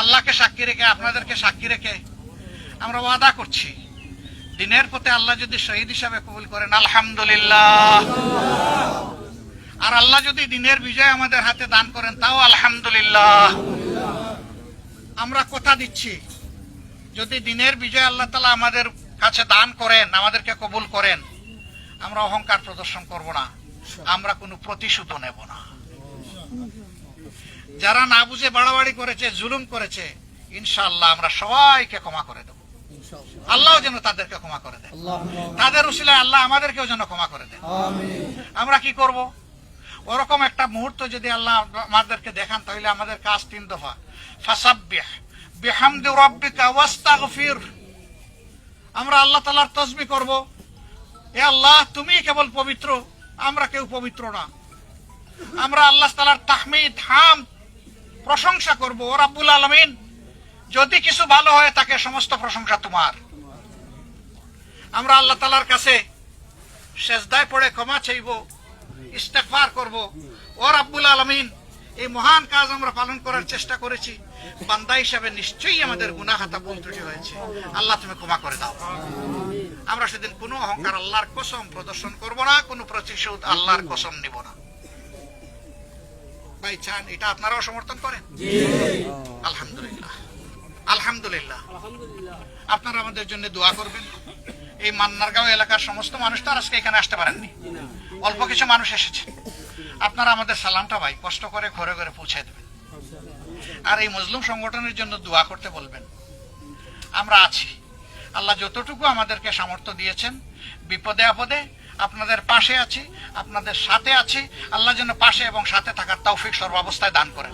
আল্লাহকে সাক্ষী রেখে, আপনাদেরকে সাক্ষী রেখে আমরা ওয়াদা করছি, দিনের পথে আল্লাহ যদি শহীদ হিসাবে কবুল করেন, আলহামদুলিল্লাহ। আর আল্লাহ যদি দিনের বিজয় আমাদের হাতে দান করেন, তাও আলহামদুলিল্লাহ। আমরা কথা দিচ্ছি, যদি দিনের বিজয় আল্লাহ তালা আমাদের কাছে দান করেন, আমাদেরকে কবুল করেন, আমরা অহংকার প্রদর্শন করব না। আমরা কোনো প্রতিশোধও নেব না। যারা না বুঝে বাড়াবাড়ি করেছে জুলুম করেছে ইনশাআল্লাহ আমরা সবাইকে ক্ষমা করে দেব। আল্লাহ যেন তাদেরকে ক্ষমা করে দেন তাদের উসিলায় আল্লাহ আমাদেরকেও যেন ক্ষমা করে দেন। আমরা কি করব? ওরকম একটা মুহূর্ত যদি আল্লাহ আমাদেরকে দেখান তাহলে আমাদের কাজ তিন দফা। ফাসাব্বিহ বিহামদি রাব্বিকা ওয়াস্তাগফির। আমরা আল্লাহ তাআলার তসবি করব। এ আল্লাহ তুমি কেবল পবিত্র আমরা কেউ পবিত্র না। আমরা আল্লাহ তাআলার তাহমিদ, হাম প্রশংসা করব, ও রাব্বুল আলামিন। যদি কিছু ভালো হয়, তাকে সমস্ত প্রশংসা তোমার। আমরা আল্লাহ তাআলার কাছে সেজদায় পড়ে ক্ষমা চাইব, ইস্তেগফার করব। ও রাব্বুল আলামিন, এই মহান কাজ আমরা পালন করার চেষ্টা করেছি। বান্দা হিসাবে নিশ্চয়ই আমাদের গুনাহ খাতা ভুল ত্রুটি হয়েছে। আল্লাহ তুমি ক্ষমা করে দাও। আমরা সেদিন কোনো অহংকার আল্লাহর কসম প্রদর্শন করব না, কোনো প্রতিশোধ আল্লাহর কসম নিব না। ভাই চান এটা আপনারাও সমর্থন করেন? আলহামদুলিল্লাহ। আলহামদুলিল্লাহ। আপনারা আমাদের জন্য দোয়া করবেন। এই মান্নারগাঁও এলাকার সমস্ত মানুষ তো আর আজকে এখানে আসতে পারেননি। অল্প কিছু মানুষ এসেছে। আপনারা আমাদের সালামটা ভাই কষ্ট করে ঘরে ঘরে পৌঁছে দেবেন। আর এই মজলুম সংগঠনের জন্য দোয়া করতে বলবেন। আমরা আছি। আল্লাহ যতটুকু আমাদেরকে সামর্থ্য দিয়েছেন বিপদে আপদে আপনাদের পাশে আছি, আপনাদের সাথে আছি। আল্লাহ যেন পাশে এবং সাথে থাকার তৌফিক সর্বাবস্থায় দান করেন।